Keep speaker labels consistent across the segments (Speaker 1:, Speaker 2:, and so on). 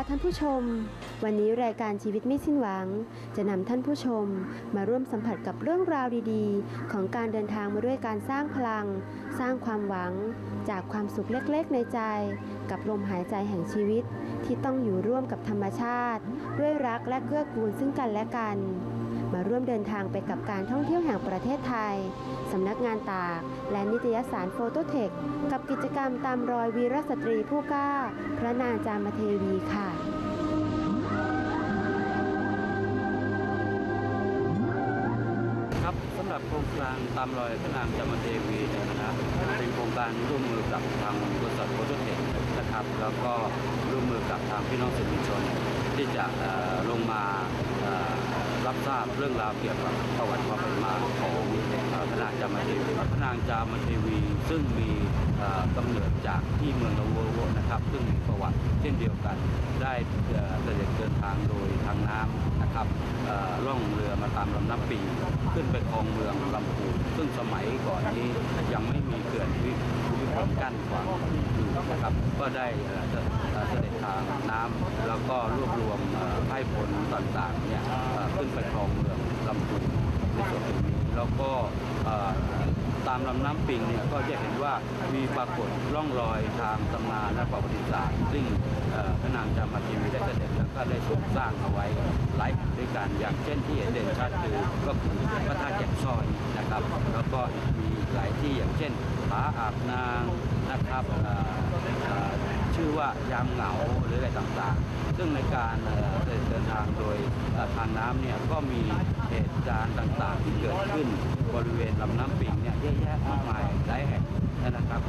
Speaker 1: ค่ะท่านผู้ชม วันนี้รายการชีวิตไม่สิ้นหวัง จะนำท่านผู้ชมมาร่วมสัมผัสกับเรื่องราวดีๆ ของการเดินทางมาด้วยการสร้างพลัง สร้างความหวัง จากความสุขเล็กๆ ในใจ กับลมหายใจแห่งชีวิต ที่ต้องอยู่ร่วมกับธรรมชาติ ด้วยรักและเกื้อกูลซึ่งกันและกัน มาร่วมเดินทางไปกับการท่องเที่ยวแห่งประเทศไทย สำนักงานตาก และนิตยสารโฟโตเทค กับกิจกรรมตามรอยวีรสตรีผู้กล้า พระนางจามเทวีค่ะ
Speaker 2: ครับสำหรับโครงการตามรอยพระนางจามเทวีนะครับเป็นโครงการร่วมมือกับทางบริษัทโฟโตเทคนะครับ แล้วก็ร่วมมือกับทางพี่น้องสื่อมวลชน ที่จะลงมา รับทราบเรื่องราวเกี่ยวกับประวัติความเป็นมาของพระนางจามเทวีพระนางจามเทวี ซึ่งมีเอ่อกำเนิดจากที่เมืองละโวโวนะครับ ซึ่งมีประวัติเช่นเดียวกัน ได้เสด็จเดินทางโดยทางน้ำนะครับล่องเรือมาตามลำน้ำปิงขึ้นไปคลองเมืองลำพูนซึ่งสมัยก่อนนี้ยังไม่มีเขื่อนวิ กั้นขวางอยู่นะครับก็ได้เอ่อเสด็จทางน้ำแล้วก็รวบรวมไพร่พลต่างๆเนี่ยขึ้นไปคลองเมืองลำพูนในส่วนตรงนี้แล้วก็ตามลำน้ำปิงเนี่ยก็จะเห็นว่ามีปรากฏร่องรอยทางตำนานและประวัติศาสตร์ซึ่งพระนางจามาทีวีได้เสด็จแล้วก็ได้ทรงสร้างเอาไว้หลายห่งด้วยกันอย่างเช่นที่เห็นเด่นชัดคือก็คือพระธาตุแก่งซอยนะครับ แล้วก็มีหลายที่อย่างเช่น ผาอาบนางนะครับชื่อว่ายามเหงาหรืออะไรต่างๆ ซึ่งในการเดินทางโดยทางน้ำเนี่ยก็มีเหตุการณ์ต่างๆ ที่เกิดขึ้นบริเวณลำน้ำปิงเนี่ยเยอะแยะมากมายหลายแห่งนะครับ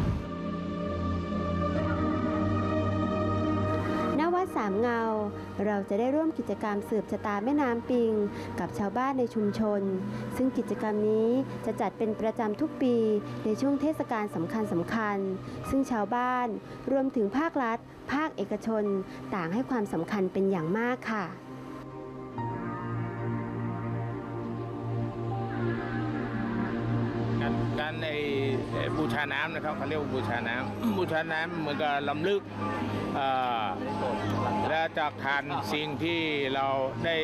Speaker 2: า
Speaker 1: มเงา เราจะได้ร่วมกิจกรรมสืบชะตาแม่น้ำปิง กับชาวบ้านในชุมชน ซึ่งกิจกรรมนี้จะจัดเป็นประจำทุกปีในช่วงเทศกาลสำคัญสำคัญๆซึ่งชาวบ้านรวมถึงภาครัฐ ภาคเอกชน ต่างให้ความสำคัญเป็นอย่างมากค่ะา
Speaker 3: รการในบูชาน้ำนะครับเขาเรียกว่าบูชาน้ำบูชาน้ำเหมือนกับลำลึกและจากทานสิ่งที่เราได้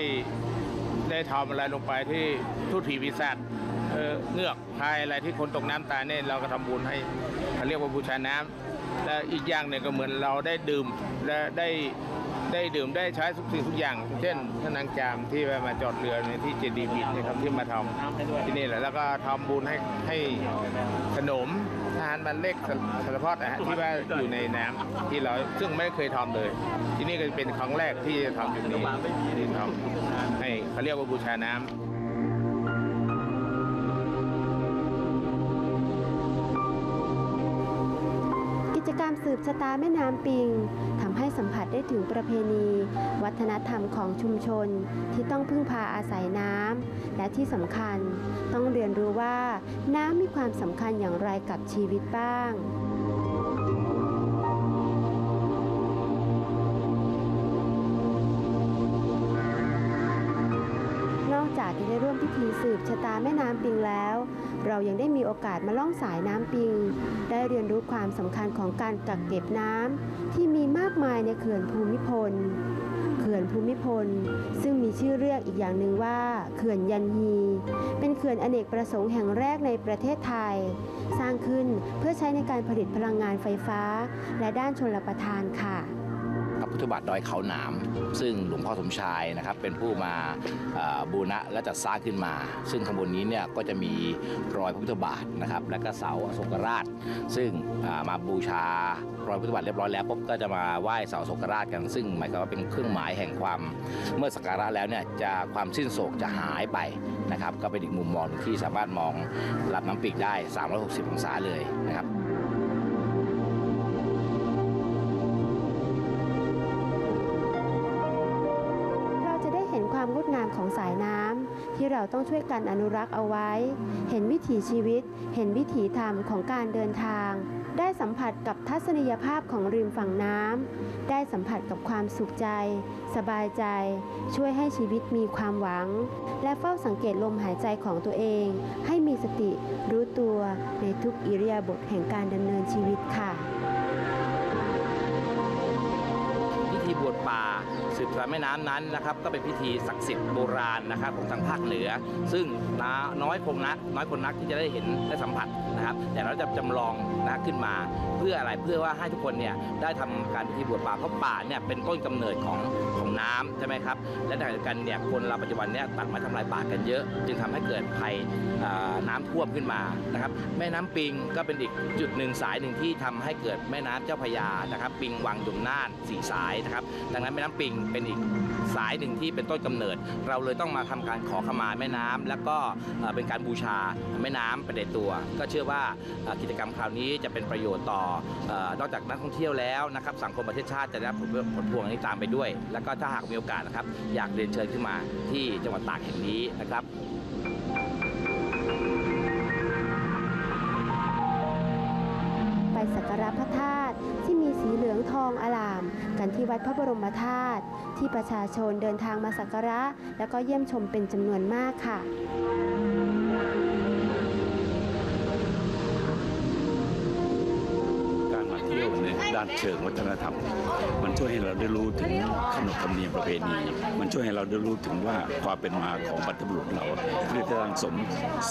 Speaker 3: ได้ทำอะไรลงไปที่ทุตีวิสัตว์เอ่อเงือกพายอะไรที่คนตกน้ำตายเนี่ยเราก็ทำบุญให้เขาเรียกว่าบูชาน้ำและอีกอย่างหนึ่งก็เหมือนเราได้ดื่มและได้ ได้ดื่มได้ใช้ทุกสิ่งทุกอย่าง เช่นพระนางจามที่มาจอดเรือในที่เจดีย์บินนะครับที่มาทำที่นี่แหละแล้วก็ทำบุญให้ให้ขนมทหารมันเล็กสารพัดนะฮะที่ว่าอยู่ในน้ำที่เราซึ่งไม่เคยทำเลย ที่นี่ก็เป็นครั้งแรกที่จะทำอย่างนี้ที่ทำให้เขาเรียกว่าบูชาน้ำ
Speaker 1: กิจกรรมสืบชะตาแม่น้ำปิงำให้สัมผัสได้ถึงประเพณี วัฒนธรรมของชุมชน ที่ต้องพึ่งพาอาศัยน้ำและที่สำคัญ ต้องเรียนรู้ว่าน้ำมีความสำคัญอย่างไรกับชีวิตบ้างนอกจากจะได้ร่วมพิธีสืบชะตาแม่น้ำปิงแล้ว เรายังได้มีโอกาสมาล่องสายน้ำปิง ได้เรียนรู้ความสำคัญของการกักเก็บน้ำ ที่มีมากมายในเขื่อนภูมิพล เขื่อนภูมิพล ซึ่งมีชื่อเรียกอีกอย่างหนึ่งว่าเขื่อนยันฮี เป็นเขื่อนอเนกประสงค์แห่งแรกในประเทศไทย สร้างขึ้นเพื่อใช้ในการผลิตพลังงานไฟฟ้า และด้านชนลประทานค่ะ
Speaker 4: พุทธบาทดอยเขาหนาม ซึ่งหลวงพ่อสมชายนะครับเป็นผู้มาบูรณะและจัดสร้างขึ้นมา ซึ่งข้างบนนี้เนี่ยก็จะมีรอยพระพุทธบาทนะครับและก็เสาอโศกราช ซึ่งมาบูชารอยพุทธบาทเรียบร้อยแล้วปุ๊บก็จะมาไหว้เสาอโศกราชกัน ซึ่งหมายความว่าเป็นเครื่องหมายแห่งความเมื่อสักการะแล้วเนี่ยจะความสิ้นโศกจะหายไปนะครับก็เป็นอีกมุมมองหนึ่งที่สามารถมองรับน้ำปีกได้ 360 องศาเลยนะครับ
Speaker 1: ของสายน้ำที่เราต้องช่วยกันอนุรักษ์เอาไว้ เห็นวิถีชีวิต เห็นวิถีธรรมของการเดินทาง ได้สัมผัสกับทัศนียภาพของริมฝั่งน้ำได้สัมผัสกับความสุขใจ สบายใจ ช่วยให้ชีวิตมีความหวัง และเฝ้าสังเกตลมหายใจของตัวเอง ให้มีสติรู้ตัวในทุกอิริยาบถแห่งการดำเนินชีวิตค่ะ
Speaker 4: พิธีบวชป่า สืบสายแม่น้ำนั้นนะครับก็เป็นพิธีศักดิ์สิทธิ์โบราณนะครับของทางภาคเหนือ ซึ่งน้าน้อยคงนัก น้อยคนนักที่จะได้เห็นได้สัมผัสนะครับ แต่เราจะจำลองนะขึ้นมา เพื่ออะไรเพื่อว่าให้ทุกคนเนี่ยได้ทำการพิธีบวชป่าเพราะป่าเนี่ยเป็นต้นกำเนิดของของน้ำใช่ไหมครับและในขณะเดียวกันเนี่ยคนเราปัจจุบันเนี่ยตัดไม้ทำลายป่ากันเยอะ จึงทำให้เกิดภัยน้ำท่วมขึ้นมานะครับแม่น้ำปิงก็เป็นอีกจุดหนึ่งสายหนึ่งที่ทำให้เกิดแม่น้ำเจ้าพระยานะครับ ปิงวังยมน่านสี่สายนะครับดังนั้นแม่น้ำปิงเป็นอีกสายหนึ่งที่เป็นต้นกำเนิด เราเลยต้องมาทำการขอขมาแม่น้ำแล้วก็เป็นการบูชาแม่น้ำไปในตัว ก็เชื่อว่ากิจกรรมคราวนี้จะเป็นประโยชน์ต่อนอกจากนักท่องเที่ยวแล้วนะครับสังคมประเทศชาติจะได้ผลผลพวงอันนี้ตามไปด้วย แล้วก็ถ้าหากมีโอกาสนะครับอยากเรียนเชิญขึ้นมาที่จังหวัดตากแห่งนี้นะครับ
Speaker 1: ไปสักการะพระธาตุที่มีสีเหลืองทองอลา กันที่วัดพระบรมธาตุที่ประชาชนเดินทางมาสักการะ แล้วก็เยี่ยมชมเป็นจำนวนมากค่ะ
Speaker 5: การมาเที่ยวในด้านเชิงวัฒนธรรม มันช่วยให้เราได้รู้ถึงขนบธรรมเนียมประเพณี มันช่วยให้เราได้รู้ถึงว่าความเป็นมาของบรรพบุรุษเราเพื่อจะสร้างสม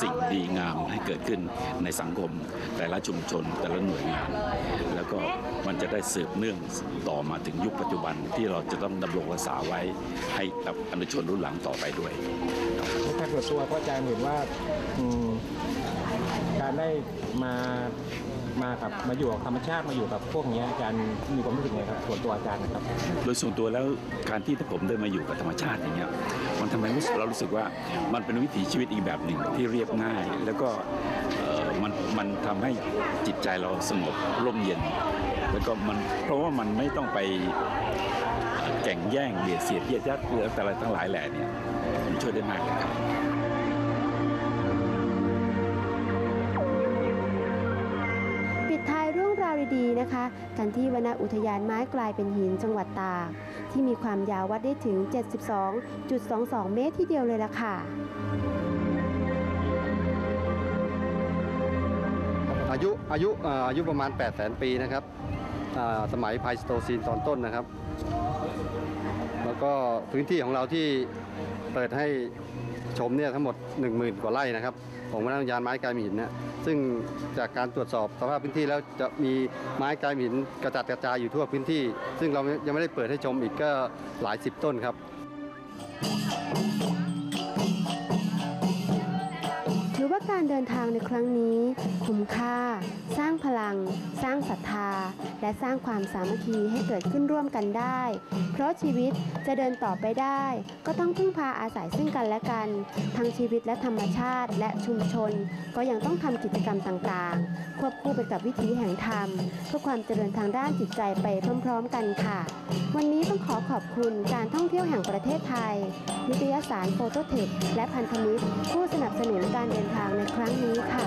Speaker 5: สิ่งดีงามให้เกิดขึ้นในสังคม แต่ละชุมชนแต่ละหน่วยงาน ก็มันจะได้สืบเนื่องต่อมาถึงยุคปัจจุบันที่เราจะต้องดำรงรักษาไว้ให้กับอนุชนรุ่นหลังต่อไปด้วย
Speaker 6: ในการส่วนตัวก็อาจารย์เห็นว่าอืมการได้มามากับมาอยู่กับธรรมชาติมาอยู่กับพวกเนี้ยอาจารย์มีความรู้สึกไงครับส่วนตัวอาจารย์นะครับ
Speaker 5: โดยส่วนตัวแล้วการที่ผมได้มาอยู่กับธรรมชาติอย่างเงี้ยมัน ทำให้รู้สึกเรารู้สึกว่ามันเป็นวิถีชีวิตอีกแบบหนึ่งที่เรียบง่าย แล้วก็มันมันทำให้จิตใจเราสงบร่มเย็น แล้วก็มันเพราะว่ามันไม่ต้องไปแก่งแย่งเบียดเสียดเยียดยัดเรือแต่อะไรทั้งหลายแหล่เนี่ยมันช่วยได้มากเลยครับ
Speaker 1: ปิดท้ายเรื่องราวดีๆนะคะ กันที่วนอุทยานไม้กลายเป็นหินจังหวัดตาก ที่มีความยาววัดได้ถึง 72.22 เมตรทีเดียวเลยล่ะค่ะ
Speaker 7: อายุอายุเอ่ออายุประมาณ 8 0 0 0 0 0 ปีนะครับอ่าสมัยไพสโตซีนตอนต้นนะครับ แล้วก็พื้นที่ของเราที่เปิดให้ชมเนี่ยทั้งหมด 10,000 กว่าไร่นะครับ ของวรรณอุยานไม้กายหินนะ ซึ่งจากการตรวจสอบสภาพพื้นที่แล้วจะมีไม้กายหินกระจัดกระจายอยู่ทั่วพื้นที่ ซึ่งเรายังไม่ได้เปิดให้ชมอีกก็หลายสิบต้นครับ
Speaker 1: ถือว่าการเดินทางในครั้งนี้ คุ้มค่า สร้างพลัง สร้างศรัา และสร้างความสามัคคีให้เกิดขึ้นร่วมกันได้ เพราะชีวิตจะเดินต่อไปได้ ก็ต้องพึ่งพาอาศัยซึ่งกันและกัน ทั้งชีวิตและธรรมชาติและชุมชน ก็ยังต้องทำกิจกรรมต่างๆ ควบคู่ไปกับวิถีแห่งธรรม เพื่อความเจริญทางด้านจิตใจไปพร้อมๆ กันค่ะ วันนี้ต้องขอขอบคุณการท่องเที่ยวแห่งประเทศไทย นิตยสารโฟโตเทคและพันธมิตรผู้สนับสนุนการเดินทางในครั้งนี้ค่ะ